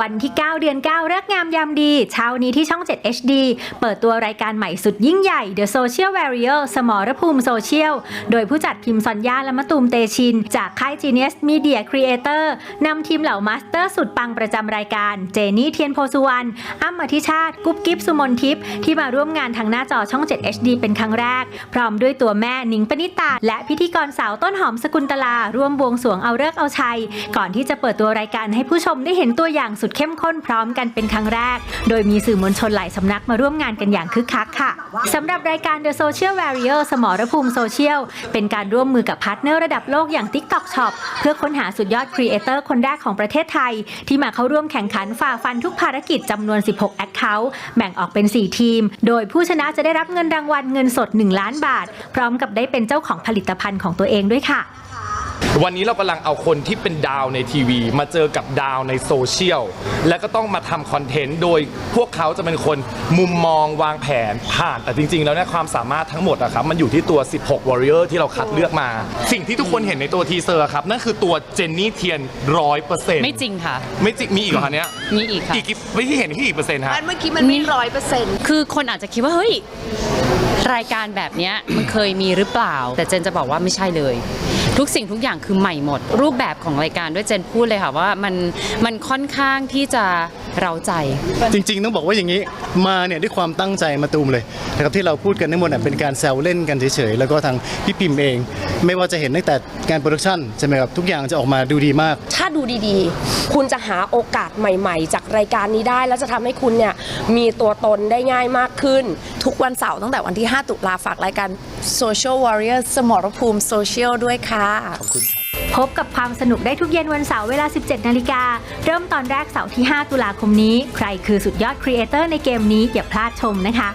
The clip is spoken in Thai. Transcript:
วันที่ 9 เดือน9เลิกงามยามดี เช้านี้ที่ช่อง 7 HD เปิดตัวรายการใหม่สุดยิ่งใหญ่ The Social Warrior สมรภูมิโซเชียล โดยผู้จัดพิมพ์ซอนยาและมะตูมเตชิน จากค่าย Genius Media Creator นำทีมเหล่ามาสเตอร์สุดปังประจำรายการ เจนี่เทียนโพสุวรรณอ้ำอธิชาติ กุ๊บกิ๊บสุมนทิพย์ที่มาร่วมงานทางหน้าจอช่อง 7 HD เป็นครั้งแรก พร้อมด้วยตัวแม่หนิงปณิตา และพิธีกรสาวต้นหอมสกุลตลาร่วมบวงสรวงเอาเลิกเอาชัย ก่อนที่จะเปิดตัวรายการให้ผู้ชมได้เห็นตัวอย่างสุดเข้มข้นพร้อมกันเป็นครั้งแรก โดยมีสื่อมวลชนหลายสำนักมาร่วมงานกันอย่างคึกคักค่ะสำหรับรายการ The Social Warrior สมรภูมิโซเชียลเป็นการร่วมมือกับพาร์ทเนอร์ระดับโลกอย่าง TikTok Shop เพื่อค้นหาสุดยอดครีเอเตอร์คนแรกของประเทศไทย ที่มาเข้าร่วมแข่งขันฝ่าฟันทุกภารกิจจำนวน 16 Account แบ่งออกเป็น 4 ทีม โดยผู้ชนะจะได้รับเงินรางวัลเงินสด 1 ล้านบาท พร้อมกับได้เป็นเจ้าของผลิตภัณฑ์ของตัวเองด้วยค่ะ วันนี้เรากำลังเอาคนที่เป็นดาวในทีวี มาเจอกับดาวในโซเชียล และก็ต้องมาทำคอนเทนต์โดยพวกเขาจะเป็นคนมุมมองวางแผนผ่านแต่จริง ๆ แล้วเนี่ยความสามารถทั้งหมดอะครับมันอยู่ที่ตัว 16 Warrior ที่เราคัดเลือกมา สิ่งที่ทุกคนเห็นในตัวทีเซอร์ครับนั่นคือตัวเจนนี่เทียนร้อยเปอร์เซ็นต์ไม่จริงค่ะ ไม่จริงมีอีกเหรอคะเนี้ยมีอีกค่ะ อีกกี่ไม่ที่เห็นที่อีกเปอร์เซ็นต์ฮะอันเมื่อกี้มันไม่ร้อยเปอร์เซ็นต์ คือคนอาจจะคิดว่า เฮ้ย รายการแบบเนี้ยมันเคยมีหรือเปล่า แต่เจนจะบอกว่าไม่ใช่เลย ทุกสิ่งทุกอย่างคือใหม่หมด รูปแบบของรายการด้วยเจนพูดเลยค่ะว่ามันมันค่อนข้างที่จะเร้าใจ จริงๆ ต้องบอกว่าอย่างนี้มาเนี่ยด้วยความตั้งใจมาตูมเลยนะครับที่เราพูดกันทั้งหมดเนี่ยเป็นการแซวเล่นกันเฉยๆแล้วก็ทางพี่พิมพ์เอง ไม่ว่าจะเห็นตั้งแต่การโปรดักชันใช่ไหมครับทุกอย่างจะออกมาดูดีมาก ถ้าดูดีๆ คุณจะหาโอกาสใหม่ ๆ จากรายการนี้ได้ แล้วจะทำให้คุณเนี่ยมีตัวตนได้ง่ายมากขึ้น ทุกวันเสาร์ตั้งแต่วันที่5 ตุลาฝากรายการ Social Warrior สมรภูมิโซเชียลด้วยค่ะพบกับความสนุกได้ทุกเย็นวันเสาร์เวลา 17 นาฬิกา เริ่มตอนแรกเสาร์ที่ 5 ตุลาคมนี้ ใครคือสุดยอดครีเอเตอร์ในเกมนี้อย่าพลาดชมนะคะ